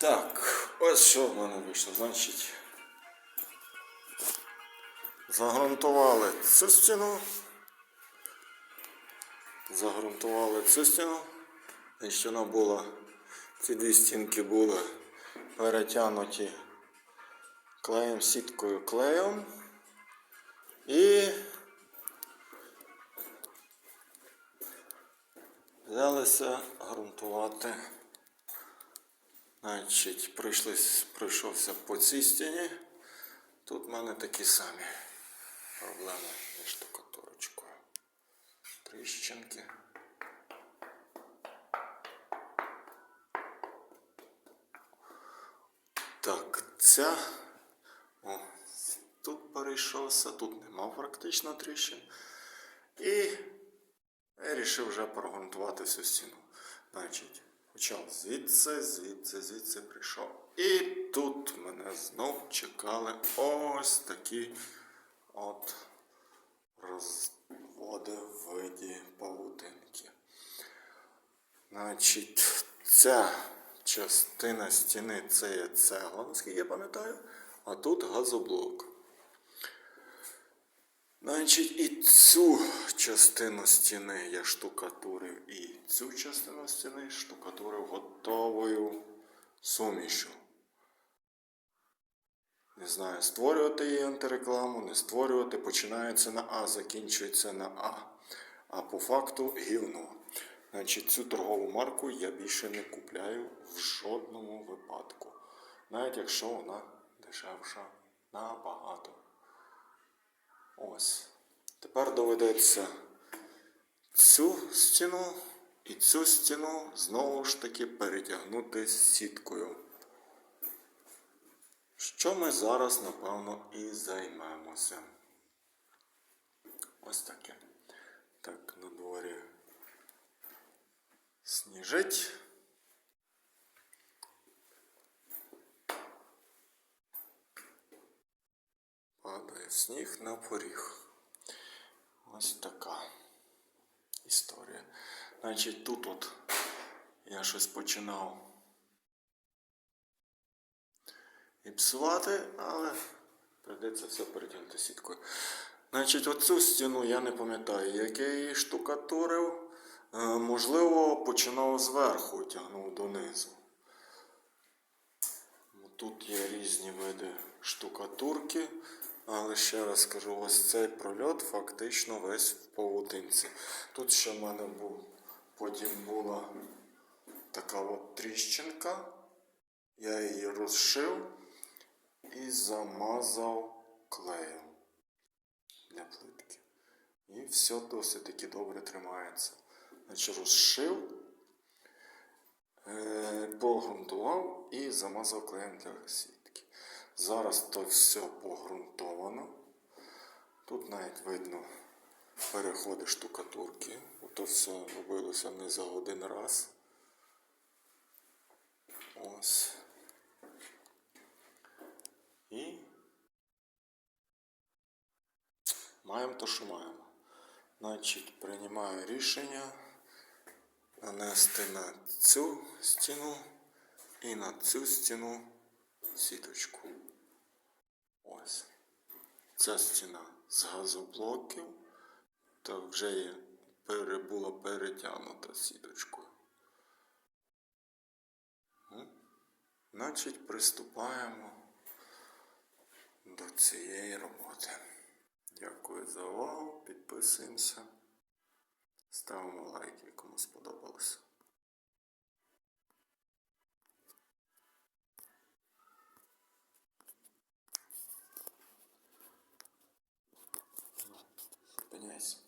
Так, ось що в мене вийшло. Значить, загрунтували цю стіну. Загрунтували цю стіну. І вона була, ці дві стінки були перетягнуті клеєм, сіткою клеєм. І взялися грунтувати. Значить, пройшлись, пройшовся по цій стіні. Тут в мене такі самі проблеми зі штукатурочкою. Тріщинки. Так, ця. О, тут перейшовся, тут нема практично тріщин. І я вирішив вже прогрунтувати всю стіну. Значить, почав звідси, звідси, звідси прийшов. І тут мене знов чекали ось такі от розводи в виді павутинки. Значить, ця частина стіни це є цегла, наскільки я пам'ятаю, а тут газоблок. Значить, і цю частину стіни я штукатурив, і цю частину стіни штукатурив готовою сумішю. Не знаю, створювати її антирекламу, не створювати, починається на А, закінчується на А. А по факту гівно. Значить, цю торгову марку я більше не купляю в жодному випадку. Навіть якщо вона дешевша набагато. Ось. Тепер доведеться цю стіну і цю стіну знову ж таки перетягнути сіткою. Що ми зараз, напевно, і займемося. Ось таке. Так, на дворі сніжить. Сніг на поріг. Ось така історія. Значить, тут от я щось починав і псувати, але прийдеться все перетягнути сіткою. Значить, оцю стіну я не пам'ятаю, як я її штукатурив. Е, Можливо, починав зверху, тягнув донизу. Тут є різні види штукатурки, але ще раз скажу, ось цей прольот фактично весь в павутинці. Тут ще в мене був, потім була така от тріщинка. Я її розшив і замазав клеєм для плитки. І все досить таки добре тримається. Значить, розшив, е, погрунтував і замазав клеєм для сітки. Зараз то все погрунтовано. Тут навіть видно переходи штукатурки. То все робилося не за один раз. Ось. І маємо то, що маємо. Значить, приймаю рішення нанести на цю стіну і на цю стіну сіточку. Ось. Ця стіна з газоблоків та вже є, була перетягнута сіточкою. М? Значить, приступаємо до цієї роботи. Дякую за увагу. Підписуємося. Ставимо лайки, кому сподобалося. goodness.